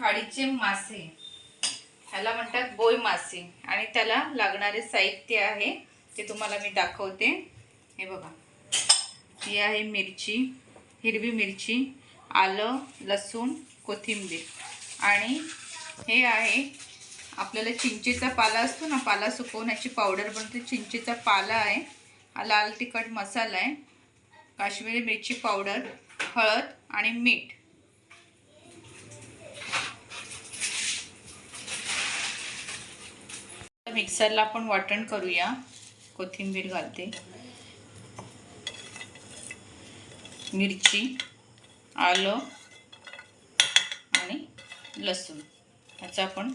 काळीचे मासे. ह्याला म्हणतात बोय मासे. आणि त्याला लागणारे साहित्य आहे ते तुम्हाला मी दाखवते. हे बघा. ही आहे मिरची हिरवी मिरची आलं लसूण कोथिंबीर. आणि हे आहे आपल्याला चिंचेचा पाला असतो ना पाला सुकवण्याची पावडर बनते. चिंचेचा पाला आहे हा लाल तिखट मसाला आहे. काश्मीरी मिरची पावडर हळद आणि मीठ. मिक्सरला आपण वाटण करूया. कोथिंबीर घालते. मिरची आलं आणि लसूण. ह्याचं आपण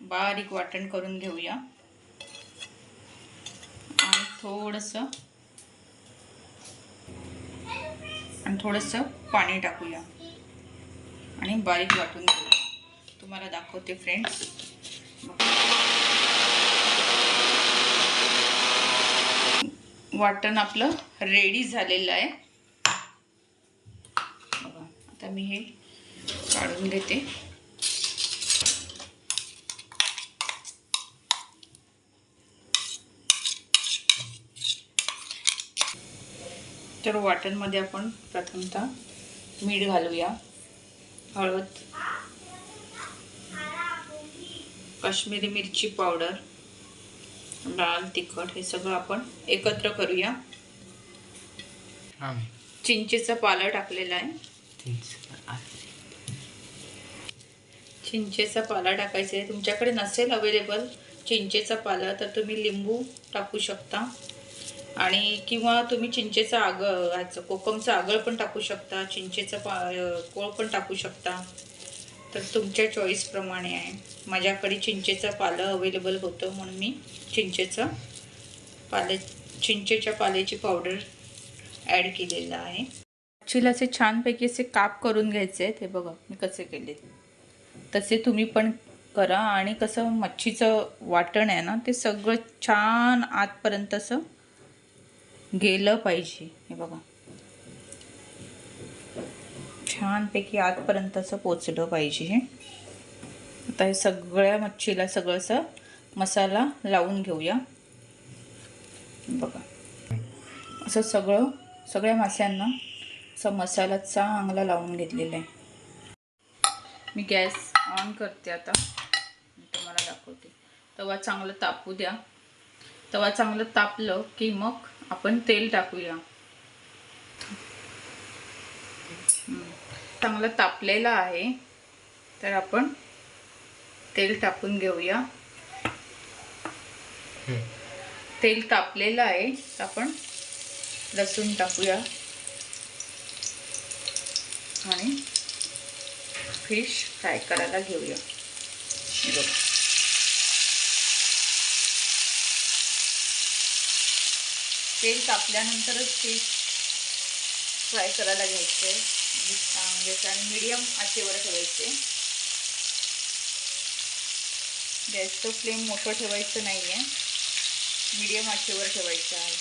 बारीक वाटण करून घेऊया. आणि थोडंसं आणि थोडंसं पाणी टाकूया. आणि बारीक वाटून घेऊया. तुम्हाला दाखवते फ्रेंड्स वाटण आपलं रेडी झालेलं आहे. बघा आता मी हे काढून घेते. तर वाटणमध्ये आपण प्रथमतः मीठ घालूया. हळद काश्मीरी मिरची पावडर लाल तिखट हे सगळं आपण एकत्र करूया. चिंचेचा पाला टाकलेला आहे. चिंचेचा पाला टाकायचा आहे. तुमच्याकडे नसेल अवेलेबल चिंचेचा पाला तर तुम्ही लिंबू टाकू शकता. आणि किंवा तुम्ही चिंचेचा आगळ ह्याचं कोकमचं आगळ पण टाकू शकता चिंचेचा पा कोळ पण टाकू शकता. तर तुमच्या चॉईसप्रमाणे आहे. माझ्याकडे चिंचेचं पालं अवेलेबल होतं म्हणून मी चिंचेचं पाले चिंचेच्या पाल्याची पावडर ॲड केलेलं आहे. चिलाचे छानपैकी असे काप करून घ्यायचे आहेत. हे बघा मी कसे केले तसे तुम्ही पण करा आणि कसं मच्छीचं वाटण आहे ना ते सगळं छान आतपर्यंत असं गेलं पाहिजे. हे बघा. छानपैकी आतपर्यंतचं पोचलं पाहिजे. हे आता हे सगळ्या मच्छीला सगळं असं मसाला लावून घेऊया. बघा. असं सगळं सगळ्या माश्यांना असं मसाला चांगला लावून घेतलेला आहे. मी गॅस ऑन करते आता. तुम्हाला दाखवते. तवा चांगलं तापू द्या. तवा चांगलं तापलं की मग आपण तेल टाकूया. चांगलं तापलेलं आहे तर आपण तेल टाकून घेऊया. तेल तापलेलं आहे तर आपण लसूण टाकूया. आणि फिश फ्राय करायला घेऊया. बघा. तेल तापल्यानंतरच फिश फ्राय करायला घ्यायचं आहे म्हणजे आणि मीडियम आचेवर ठेवायचे. गॅसचं फ्लेम मोठं ठेवायचं नाही आहे मीडियम आचेवर ठेवायचं आहे.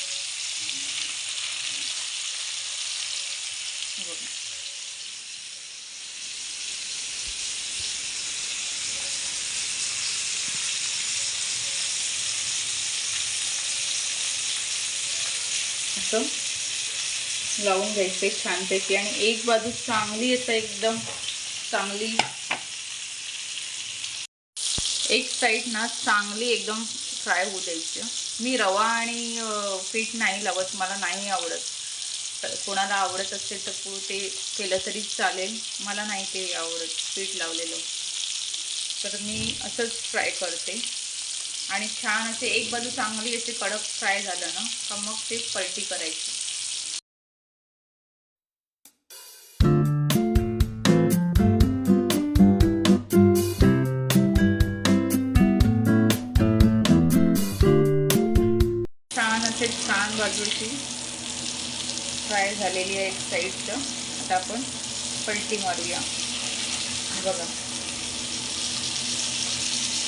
असं? लावून घ्यायचे छानपैकी. आणि एक बाजू चांगली असं एकदम चांगली एक साईड ना चांगली एकदम फ्राय होऊ द्यायची. मी रवा आणि पीठ नाही लावत मला नाही आवडत. तर कोणाला आवडत असेल तर ते केलं तरी चालेल. मला नाही ते आवडत पीठ लावलेलं. तर मी असंच फ्राय करते. आणि छान असे एक बाजू चांगली असे कडक फ्राय झालं ना का मग ते पलटी करायची. थोडीशी फ्राय झालेली आहे एक साईडचं. आता आपण पलटी मारूया. बघा.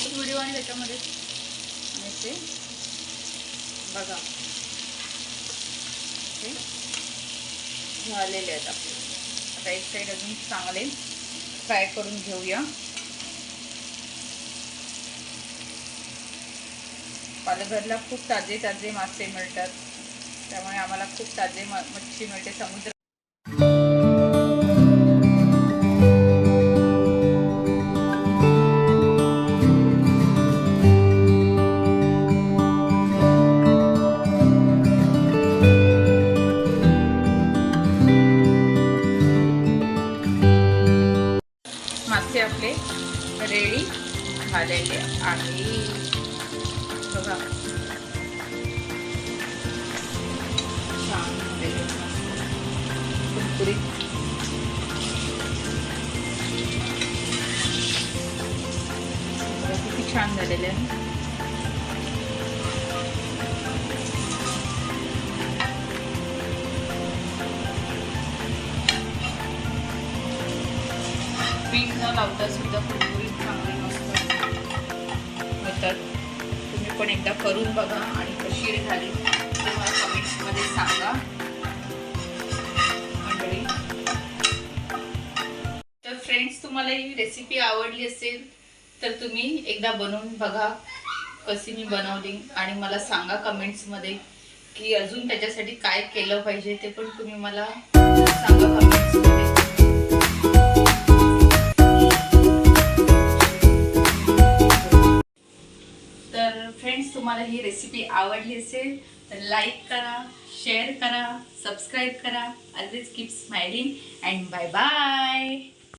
व्हिडिओ आणि त्याच्यामध्ये आणि ते बघा. ते झालेले आहेत आपले. आता एक साईड अजून चांगले फ्राय करून घेऊया. पालघरला खूप ताजे ताजे मासे मिळतात. त्यामुळे आम्हाला खूप ताजे मच्छी मिळते समुद्र मासे आपले रेडी झालेले आहे कुरकुरीत किती छान झालेले आहे. पीठ न लावता सुद्धा कुरकुरीत चांगली मस्त होतात तुम्ही पण एकदा करून बघा आणि कशी झाली ते कमेंट्समध्ये सांगा. फ्रेंड्स तुम्हाला ही रेसिपी आवडली असेल तर तुम्ही एकदा बनवून बघा कशी मी बनवली आणि मला सांगा कमेंट्समध्ये की अजून त्याच्यासाठी काय केलं पाहिजे ते पण तुम्ही मला सांगा कमेंट्समध्ये तर फ्रेंड्स तुम्हाला ही रेसिपी आवडली असेल तर लाईक करा शेअर करा सबस्क्राईब करा. Always keep smiling and bye bye